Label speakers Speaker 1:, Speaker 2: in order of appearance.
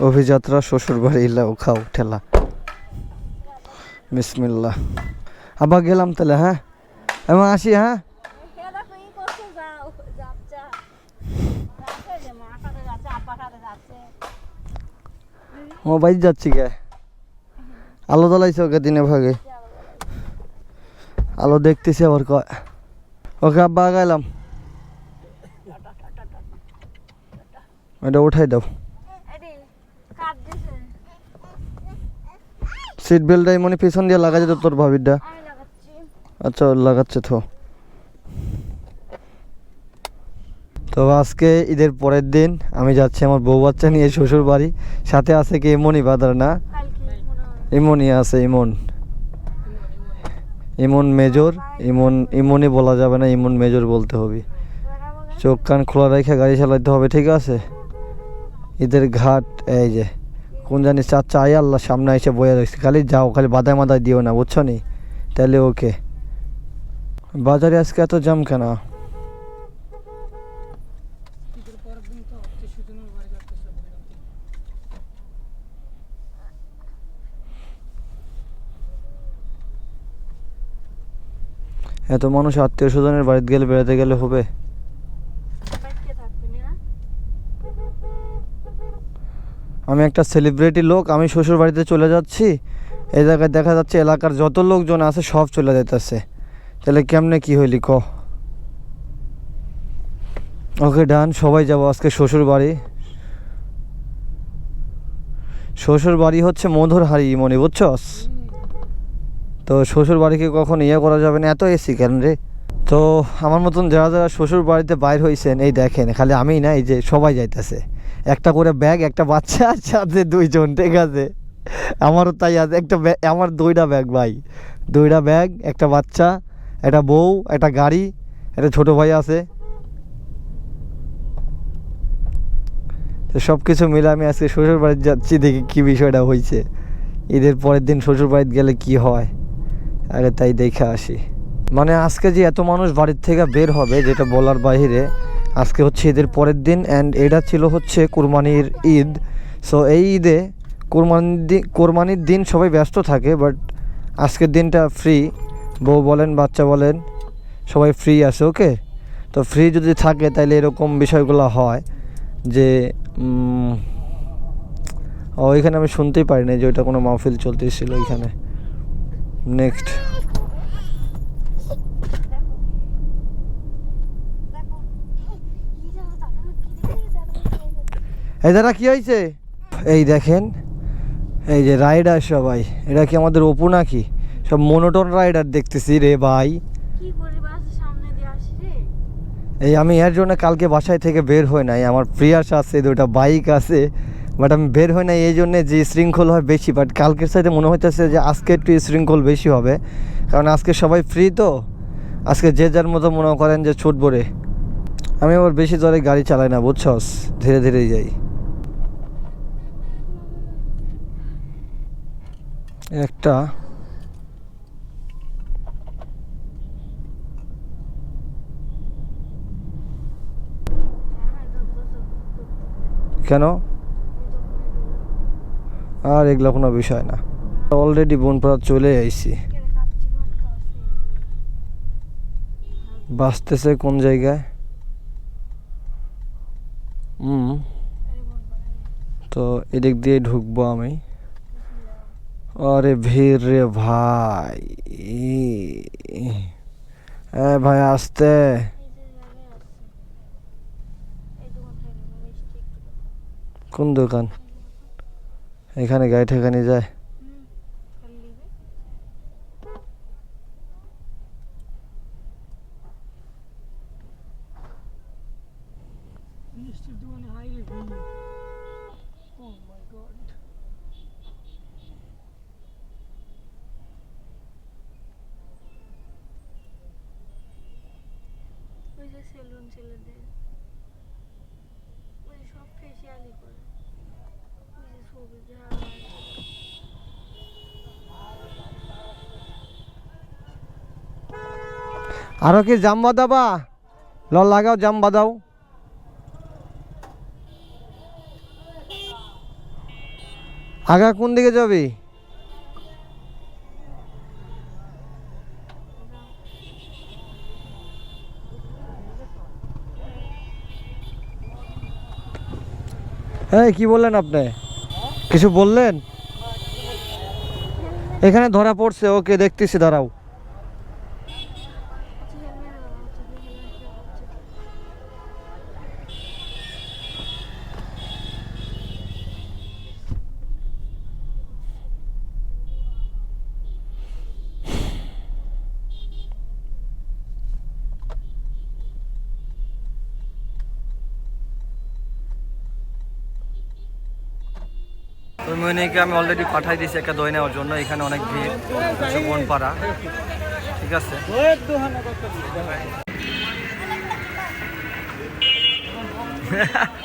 Speaker 1: অভিযাত্রা শ্বশুর বাড়ি খাও, ঠেলা। বিসমিল্লা আবার গেলাম তাহলে হ্যাঁ? এবং আসি হ্যাঁ? ও বাইর যাচ্ছি কে? আলো জ্বালাইছে ওকে দিনে ভাগে। আলো দেখতেছি আবার কয়। ওকে আব্বা আগাইলাম। এটা উঠাই দাও। সিট বেল্টটাই মনে পিছন দিয়ে লাগা যেত তোর ভাবিরটা? আচ্ছা লাগাচ্ছে তো তো আজকে ঈদের পরের দিন আমি যাচ্ছি আমার বউ বাচ্চা নিয়ে শ্বশুর বাড়ি। সাথে আছে কি ইমনই বাদার না? ইমনই আছে, ইমন। ইমন মেজর, ইমন ইমনই বলা যাবে না, ইমন মেজর বলতে হবে। চোখ কান খোলা রেখে গাড়ি চালাতে হবে, ঠিক আছে? ঈদের ঘাট, এই যে। কোন জানি চাচা আই আল্লাহ সামনে এসে বয়ে রাখছে খালি যাও, খালি বাদায় মাদায় দিও না, বুঝছ নি? তাহলে ওকে। বাজারে আজকে এত জাম কেন? এত মানুষ আত্মীয় স্বজনের বাড়িতে গেলে, বেড়াতে গেলে হবে
Speaker 2: বাইকে থাকবে না
Speaker 1: আমি একটা সেলিব্রিটি লোক, আমি শ্বশুর বাড়িতে চলে যাচ্ছি। এই জায়গায় দেখা যাচ্ছে এলাকার যত লোকজন আছে, সব চলে যেতেছে তাহলে কেমনে কি হইলি ক? ওকে ডান, সবাই যাব আজকে শ্বশুর বাড়ি শ্বশুর বাড়ি হচ্ছে মধুর হাড়ি মনে বুঝছস? তো শ্বশুর বাড়িকে কখন ইয়ে করা যাবে না, এত এসি কেন রে? তো আমার মতন যারা যারা শ্বশুর বাড়িতে বাইর হয়েছেন এই দেখেন, খালি আমিই না, এই যে সবাই যাইতেছে। একটা করে ব্যাগ, একটা বাচ্চা আর সাথে দুইজন, ঠিক আছে? আমারও তাই আছে। একটা আমার দুইটা ব্যাগ ভাই। দুইটা ব্যাগ, একটা বাচ্চা, একটা বউ, একটা গাড়ি, একটা ছোট ভাই আছে। তো সব কিছু মিলে আমি আজকে শ্বশুর বাড়িতে যাচ্ছি, দেখি কী বিষয়টা হয়েছে। ঈদের পরের দিন শ্বশুর বাড়িতে গেলে কি হয়? আগে তাই দেখে আসি। মানে আজকে যে এত মানুষ বাড়ির থেকে বের হবে, যেটা বলার বাইরে আজকে হচ্ছে ঈদের পরের দিন অ্যান্ড এটা ছিল হচ্ছে কুরবানির ঈদ। সো এই ঈদে কুরবানির দিন কোরবানির দিন সবাই ব্যস্ত থাকে বাট আজকের দিনটা ফ্রি বউ বলেন বাচ্চা বলেন সবাই ফ্রি আছে ওকে তো ফ্রি যদি থাকে তাহলে এরকম বিষয়গুলো হয় যে উম, ও এখানে আমি শুনতেই পারি না যে ওইটা কোনো মাহফিল চলতেছিল এখানে নেক্সট
Speaker 2: দেখো কি জানো তাকানো কি দেখে দেখো
Speaker 1: এই দাদা কি হয়েছে? এই দেখেন এই যে রাইডার সবাই এটা কি আমাদের অপু নাকি? সব মনোটন রাইডার দেখতেছি রে ভাই। এই আমি এর জন্য কালকে বাসায় থেকে বের হই নাই আমার প্রিয়াস আছে দুটা বাইক আছে বাট আমি বের হই নাই এই জন্যে যে শৃঙ্খল হয় বেশি বাট কালকের সাথে মনে হইতেছে যে আজকে একটু শৃঙ্খল বেশি হবে কারণ আজকে সবাই ফ্রি তো আজকে যে যার মতো মনে করেন যে ছুটবো রে। আমি আবার বেশি জোরে গাড়ি চালাই না বুঝছস? ধীরে ধীরেই যাই। একটা কেন? আর এগুলো কোনো বিষয় না। অলরেডি বনপাড়া চলে আইছি। বাঁচতেছে কোন জায়গায়? হুম। তো এদিক দিয়ে ঢুকবো আমি। আরে ভিড় রে ভাই। এ ভাই, আসতে। কোন দোকান? এখানে গাড়ি ঠেকানি যায়।
Speaker 3: মিষ্টির দোকানে হাই রে। ও মাই গড
Speaker 2: যে সেলুন ছেলেদের। ওই সব ফেসিয়ালই করে। ওই যে ছবি
Speaker 1: আরও কি জাম বাদাবা ল লাগাও, জাম বাদাও আগা কোন দিকে যাবি? হ্যাঁ কি বললেন আপনি? কিছু বললেন? এখানে ধরা পড়ছে ওকে দেখতেছি দাঁড়াও। ওই আমি অলরেডি পাঠাই দিয়েছি একটা দই নেওয়ার জন্য, এখানে অনেক ভিড় সুবন পাড়া ঠিক আছে?